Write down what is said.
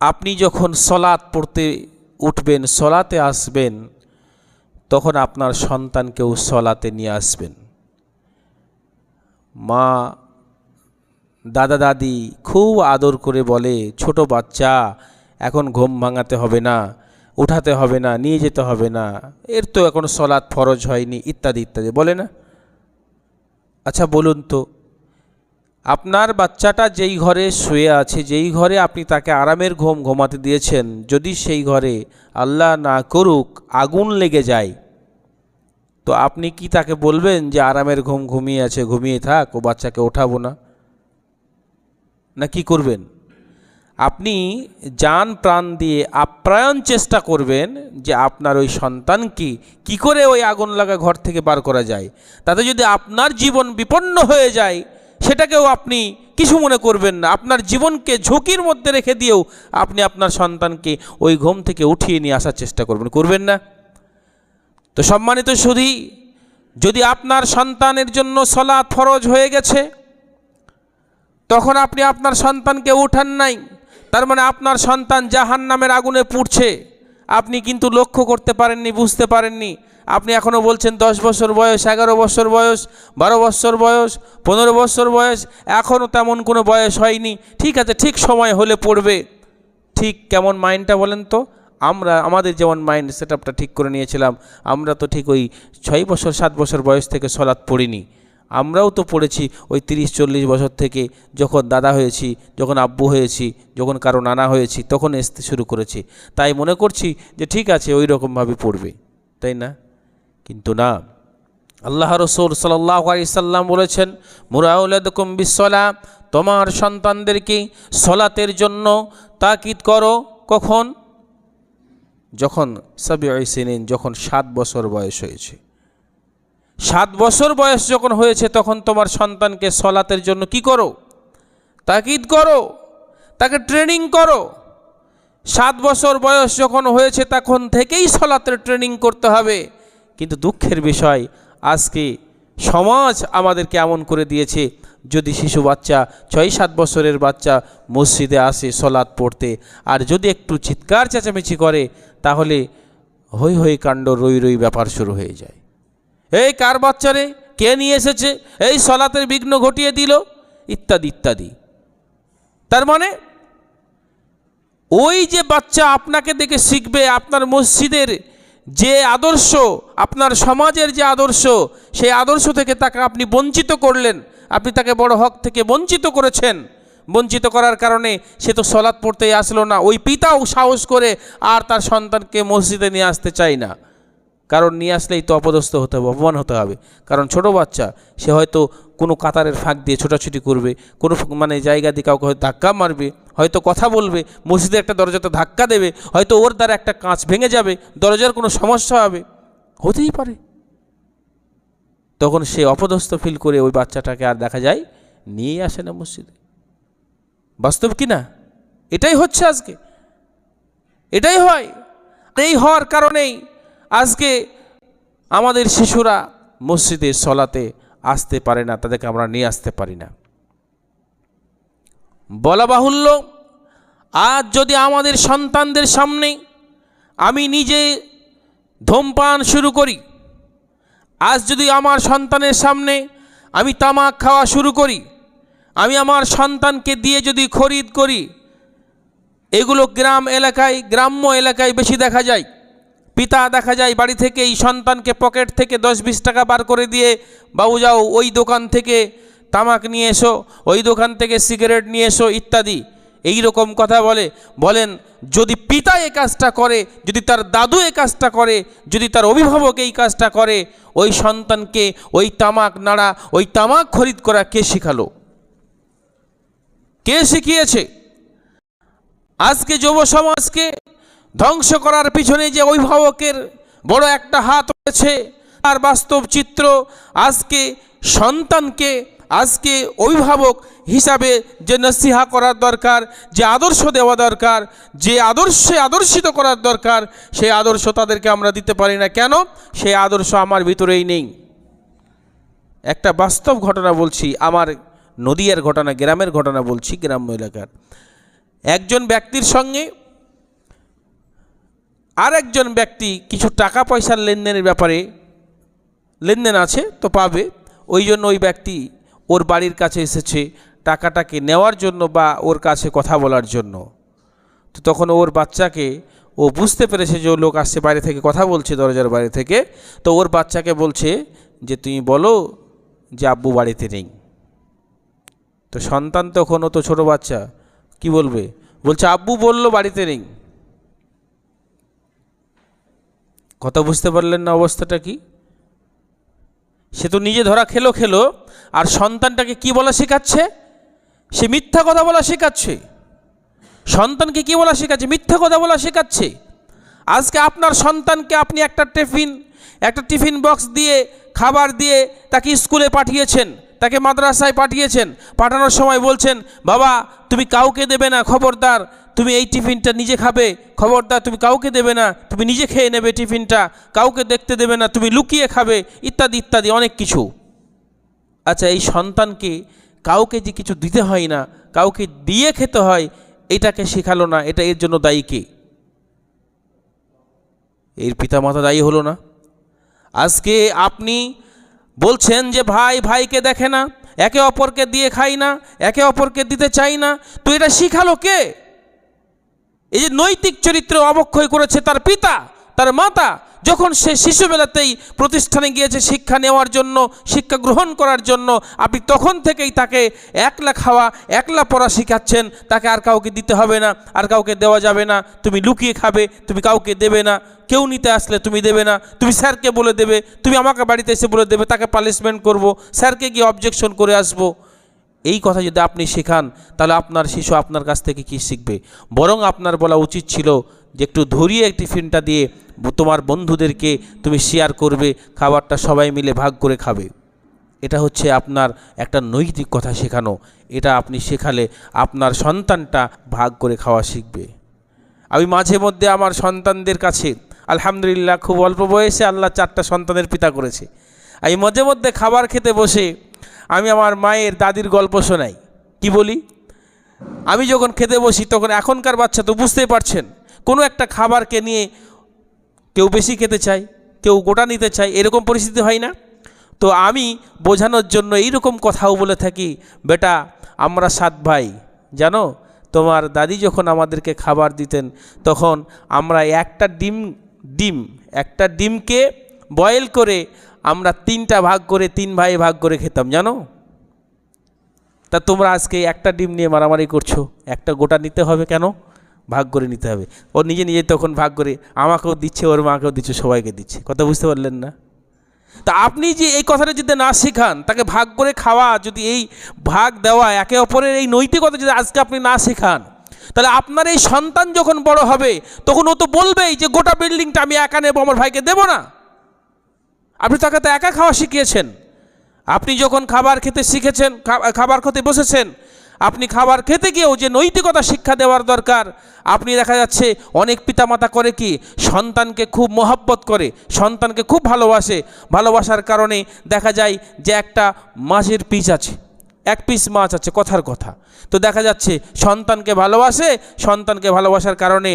আপনি যখন সলাৎ পড়তে উঠবেন, সলাতে আসবেন, তখন আপনার সন্তানকেও সলাতে নিয়ে আসবেন। মা, দাদা, দাদি খুব আদর করে বলে, ছোট বাচ্চা, এখন ঘুম ভাঙাতে হবে না, উঠাতে হবে না, নিয়ে যেতে হবে না। এর তো এখন সলাৎ ফরজ হয়নি, ইত্যাদি ইত্যাদি। বলে না? আচ্ছা বলুন তো আপনার বাচ্চাটা যেই ঘরে শুয়ে আছে, যেই ঘরে আপনি তাকে আরামের ঘুম ঘুমাতে দিয়েছেন, যদি সেই ঘরে আল্লাহ না করুক, আগুন লেগে যায়, তো আপনি কি তাকে বলবেন যে আরামের ঘুম ঘুমিয়ে আছে, ঘুমিয়ে থাক, ও বাচ্চাকে ওঠাবো না? না কি করবেন? আপনি যান প্রাণ দিয়ে আপ্রায়ণ চেষ্টা করবেন যে আপনার ওই সন্তানকে কি করে ওই আগুন লাগা ঘর থেকে বার করা যায়? তাতে যদি আপনার জীবন বিপন্ন হয়ে যায় সেটাকেও আপনি কিছু মনে করবেন না। আপনার জীবনকে ঝুঁকির মধ্যে রেখে দিয়েও আপনি আপনার সন্তানকে ওই ঘুম থেকে উঠিয়ে নিয়ে আসার চেষ্টা করবেন। করবেন না? তো সম্মানিত সুধী, যদি আপনার সন্তানের জন্য সলাৎ ফরজ হয়ে গেছে, তখন আপনি আপনার সন্তানকে উঠান নাই। তার মানে আপনার সন্তান জাহান নামের আগুনে পুড়ছে। আপনি কিন্তু লক্ষ্য করতে পারেননি, বুঝতে পারেননি। আপনি এখনও বলছেন দশ বছর বয়স, এগারো বছর বয়স, বারো বছর বয়স, পনেরো বছর বয়স এখনও তেমন কোনো বয়স হয়নি। ঠিক আছে, ঠিক সময় হলে পড়বে। ঠিক কেমন মাইন্ডটা বলেন তো? আমরা, আমাদের যেমন মাইন্ড সেট ঠিক করে নিয়েছিলাম, আমরা তো ঠিক ওই ছয় বছর, সাত বছর বয়স থেকে সলাৎ পড়িনি। আমরাও তো পড়েছি ওই তিরিশ, চল্লিশ বছর থেকে যখন দাদা হয়েছি, যখন আব্বু হয়েছি, যখন কারও নানা হয়েছি, তখন আসতে শুরু করেছি। তাই মনে করছি যে ঠিক আছে, ওই রকমভাবে পড়বে। তাই না? কিন্তু না। আল্লাহ রসুল সাল্লাহ সাল্লাম বলেছেন, মুরাউলাদকুম বিশ্বলা তোমার সন্তানদেরকে সলাতের জন্য তাকিদ করো। কখন? যখন সাবি সিনিন, যখন সাত বছর বয়স হয়েছে। সাত বছর বয়স যখন হয়েছে, তখন তোমার সন্তানকে সলাতের জন্য কি করো? তাকিদ করো। তাকে ট্রেনিং করো। সাত বছর বয়স যখন হয়েছে, তখন থেকেই সলাতের ট্রেনিং করতে হবে। কিন্তু দুঃখের বিষয়, আজকে সমাজ আমাদেরকে এমন করে দিয়েছে, যদি শিশু বাচ্চা, ছয় সাত বছরের বাচ্চা মসজিদে আসে সলাৎ পড়তে, আর যদি একটু চিৎকার চেঁচামেচি করে, তাহলে হৈ হৈ কাণ্ড, রই রই ব্যাপার শুরু হয়ে যায়। এই কার বাচ্চারে? কে নিয়ে এসেছে? এই সলাতের বিঘ্ন ঘটিয়ে দিল। ইত্যাদি ইত্যাদি। তার মানে ওই যে বাচ্চা আপনাকে দেখে শিখবে, আপনার মসজিদের যে আদর্শ, আপনার সমাজের যে আদর্শ, সেই আদর্শ থেকে তাকে আপনি বঞ্চিত করলেন। আপনি তাকে বড় হক থেকে বঞ্চিত করেছেন। বঞ্চিত করার কারণে সে তো সলাৎ পড়তেই আসলো না। ওই পিতাও সাহস করে আর তার সন্তানকে মসজিদে নিয়ে আসতে চায় না। কারণ নিয়ে আসলেই তো অপদস্থ হতে হবে, অপমান হতে হবে। কারণ ছোট বাচ্চা, সে হয়তো কোনো কাতারের ফাঁক দিয়ে ছোটাছুটি করবে, কোনো মানে জায়গা দিয়ে কাউকে হয়তো ধাক্কা মারবে, হয়তো কথা বলবে মসজিদে একটা দরজাতে ধাক্কা দেবে, হয়তো ওর দ্বারা একটা কাঁচ ভেঙে যাবে, দরজার কোনো সমস্যা হবে। হতেই পারে। তখন সে অপদস্থ ফিল করে ওই বাচ্চাটাকে আর দেখা যায় নিয়ে আসে না মসজিদে। বাস্তব কি না? এটাই হচ্ছে আজকে। এটাই হয়। এই হওয়ার কারণেই আজকে আমাদের শিশুরা মসজিদে সলাতে আসতে পারে না, তাদেরকে আমরা নিয়ে আসতে পারি না। বলা বাহুল্য, আজ যদি আমাদের সন্তানদের সামনে আমি নিজে ধূমপান শুরু করি, আজ যদি আমার সন্তানের সামনে আমি তামাক খাওয়া শুরু করি, আমি আমার সন্তানকে দিয়ে যদি খরিদ করি, এগুলো গ্রাম এলাকায়, গ্রাম্য এলাকায় বেশি দেখা যায়। পিতা দেখা যায় বাড়ি থেকে এই সন্তানকে পকেট থেকে দশ বিশ টাকা বার করে দিয়ে, বাবু যাও, ওই দোকান থেকে তামাক নিয়ে এসো, ওই দোকান থেকে সিগারেট নিয়ে এসো, ইত্যাদি। এই রকম কথা বলে। বলেন, যদি পিতা এই কাজটা করে, যদি তার দাদু এই কাজটা করে, যদি তার অভিভাবক এই কাজটা করে, ওই সন্তানকে ওই তামাক নাড়া, ওই তামাক খরিদ করা কে শিখালো? কে শিখিয়েছে? আজকে যুব সমাজকে ধ্বংস করার পিছনে যে অভিভাবকের বড় একটা হাত রয়েছে, তার বাস্তব চিত্র আজকে সন্তানকে, আজকে অভিভাবক হিসাবে যে নসিহা করার দরকার, যে আদর্শ দেওয়া দরকার, যে আদর্শে আদর্শিত করার দরকার সেই আদর্শ তাদেরকে আমরা দিতে পারি না। কেন? সেই আদর্শ আমার ভিতরেই নেই। একটা বাস্তব ঘটনা বলছি, আমার নদিয়ার ঘটনা, গ্রামের ঘটনা বলছি, গ্রাম্য এলাকার। একজন ব্যক্তির সঙ্গে আর একজন ব্যক্তি কিছু টাকা পয়সার লেনদেনের ব্যাপারে লেনদেন আছে, তো পাবে। ওই জন্য ওই ব্যক্তি ওর বাড়ির কাছে এসেছে টাকাটাকে নেওয়ার জন্য বা ওর কাছে কথা বলার জন্য। তো তখন ওর বাচ্চাকে, ও বুঝতে পেরেছে যে ও লোক আসছে বাইরে থেকে কথা বলছে দরজার বাইরে থেকে, তো ওর বাচ্চাকে বলছে যে, তুমি বলো যে আব্বু বাড়িতে নেই। তো সন্তান তখন, ও তো ছোটো বাচ্চা, কি বলবে? বলছে, আব্বু বলল বাড়িতে নেই। কথা বুঝতে পারলেন না অবস্থাটা কি? সে তো নিজে ধরা খেলো খেলো, আর সন্তানটাকে কি বলা শেখাচ্ছে? সে মিথ্যা কথা বলা শেখাচ্ছে। সন্তানকে কি বলা শেখাচ্ছে? মিথ্যা কথা বলা শেখাচ্ছে। আজকে আপনার সন্তানকে আপনি একটা টিফিন একটা টিফিন বক্স দিয়ে, খাবার দিয়ে তাকে স্কুলে পাঠিয়েছেন, তাকে মাদ্রাসায় পাঠিয়েছেন, পাঠানোর সময় বলছেন, বাবা, তুমি কাউকে দেবে না, খবরদার তুমি এই টিফিনটা নিজে খাবে? খবরদার, তুমি কাউকে দেবে না। তুমি নিজে খেয়ে নেবে টিফিনটা। কাউকে দেখতে দেবে না। তুমি লুকিয়ে খাবে। ইত্যাদি ইত্যাদি, অনেক কিছু। আচ্ছা এই সন্তানকে কাউকে যে কিছু দিতে হয় না, কাউকে দিয়ে খেতে হয়, এটাকে শেখালো না। এটা এর জন্য দায়ী কে? এর পিতামাতা দায়ী হলো না। আজকে আপনি বলছেন যে, ভাই, ভাইকে দেখে না, একে অপরকে দিয়ে খাই না, একে অপরকে দিতে চাই না। তো এটা শিখালো কে? এই যে নৈতিক চরিত্র অবক্ষয় করেছে তার পিতা, তার মাতা, যখন সে শিশুবেলাতেই প্রতিষ্ঠানে গিয়েছে শিক্ষা নেওয়ার জন্য, শিক্ষা গ্রহণ করার জন্য, আপনি তখন থেকেই তাকে একলা খাওয়া, একলা পড়া শিখাচ্ছেন, তাকে আর কাউকে দিতে হবে না, আর কাউকে দেওয়া যাবে না, তুমি লুকিয়ে খাবে, তুমি কাউকে দেবে না, কেউ নিতে আসলে তুমি দেবে না, তুমি স্যারকে বলে দেবে, তুমি আমাকে বাড়িতে এসে বলে দেবে, তাকে পানিশমেন্ট করব, স্যারকে গিয়ে অবজেকশন করে আসব। এই কথা যদি আপনি শেখান, তাহলে আপনার শিশু আপনার কাছ থেকে কি শিখবে? বরং আপনার বলা উচিত ছিল যে একটু ধরিয়ে একটি টিফিনটা দিয়ে তোমার বন্ধুদেরকে তুমি শেয়ার করবে, খাবারটা সবাই মিলে ভাগ করে খাবে। এটা হচ্ছে আপনার একটা নৈতিক কথা শেখানো। এটা আপনি শেখালে আপনার সন্তানটা ভাগ করে খাওয়া শিখবে। আমি মাঝে মধ্যে আমার সন্তানদের কাছে, আলহামদুলিল্লাহ খুব অল্প বয়সে আল্লাহ চারটা সন্তানের পিতা করেছে। আমি মাঝে মধ্যে খাবার খেতে বসে আমি আমার মায়ের দাদির গল্প শোনাই। কি বলি? আমি যখন খেতে বসি, তখন এখনকার বাচ্চা তো বুঝতেই পারছেন, কোনো একটা খাবারকে নিয়ে কেউ বেশি খেতে চায়, কেউ গোটা নিতে চায়, এরকম পরিস্থিতি হয় না? তো আমি বোঝানোর জন্য এইরকম কথাও বলে থাকি, বেটা, আমরা সাত ভাই, জানো? তোমার দাদি যখন আমাদেরকে খাবার দিতেন, তখন আমরা একটা ডিম ডিম, একটা ডিমকে বয়েল করে আমরা তিনটা ভাগ করে তিন ভাই ভাগ করে খেতাম, জানো? তা তোমরা আজকে একটা ডিম নিয়ে মারামারি করছ, একটা গোটা নিতে হবে কেন? ভাগ করে নিতে হবে। ও নিজে নিজে তখন ভাগ করে আমাকেও দিচ্ছে, ওর মাকেও দিচ্ছে, সবাইকে দিচ্ছে। কথা বুঝতে পারলেন না? তা আপনি যে এই কথাটা যদি না শেখান, তাকে ভাগ করে খাওয়া, যদি এই ভাগ দেওয়া একে অপরের এই নৈতিকতা যদি আজকে আপনি না শেখান, তাহলে আপনার এই সন্তান যখন বড় হবে, তখন ও তো বলবেই যে গোটা বিল্ডিংটা আমি একা নেব, আমার ভাইকে দেবো না। আপনি তাকে তো একা খাওয়া শিখিয়েছেন। আপনি যখন খাবার খেতে শিখেছেন খাবার খেতে বসেছেন, আপনি খাবার খেতে গিয়েও যে নৈতিকতা শিক্ষা দেওয়ার দরকার, আপনি দেখা যাচ্ছে অনেক পিতামাতা করে কি, সন্তানকে খুব মহাব্বত করে, সন্তানকে খুব ভালোবাসে। ভালোবাসার কারণে দেখা যায় যে একটা মাছের পিস আছে, এক পিস মাছ আছে, কথার কথা। তো দেখা যাচ্ছে সন্তানকে ভালোবাসে, সন্তানকে ভালোবাসার কারণে